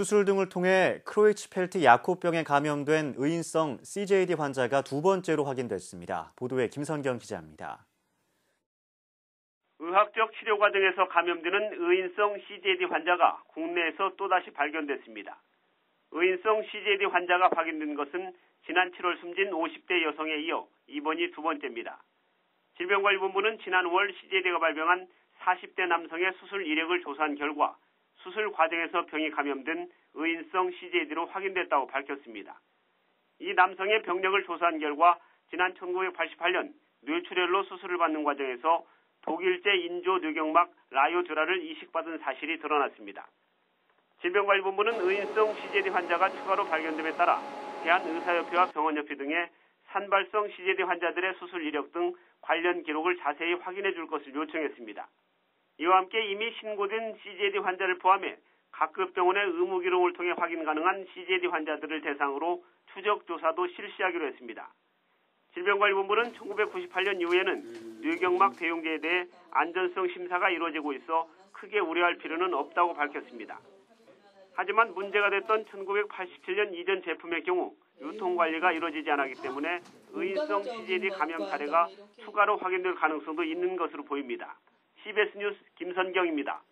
수술 등을 통해 크로이치펠트 야코병에 감염된 의인성 CJD 환자가 두 번째로 확인됐습니다. 보도에 김선경 기자입니다. 의학적 치료 과정에서 감염되는 의인성 CJD 환자가 국내에서 또다시 발견됐습니다. 의인성 CJD 환자가 확인된 것은 지난 7월 숨진 50대 여성에 이어 이번이 두 번째입니다. 질병관리본부는 지난 5월 CJD가 발병한 40대 남성의 수술 이력을 조사한 결과 수술 과정에서 병이 감염된 의인성 CJD로 확인됐다고 밝혔습니다. 이 남성의 병력을 조사한 결과 지난 1988년 뇌출혈로 수술을 받는 과정에서 독일제 인조 뇌경막 라요드라를 이식받은 사실이 드러났습니다. 질병관리본부는 의인성 CJD 환자가 추가로 발견됨에 따라 대한의사협회와 병원협회 등의 산발성 CJD 환자들의 수술 이력 등 관련 기록을 자세히 확인해 줄 것을 요청했습니다. 이와 함께 이미 신고된 CJD 환자를 포함해 각급 병원의 의무 기록을 통해 확인 가능한 CJD 환자들을 대상으로 추적 조사도 실시하기로 했습니다. 질병관리본부는 1998년 이후에는 뇌경막 대용제에 대해 안전성 심사가 이루어지고 있어 크게 우려할 필요는 없다고 밝혔습니다. 하지만 문제가 됐던 1987년 이전 제품의 경우 유통 관리가 이루어지지 않았기 때문에 의인성 CJD 감염 사례가 추가로 확인될 가능성도 있는 것으로 보입니다. CBS 뉴스 김선경입니다.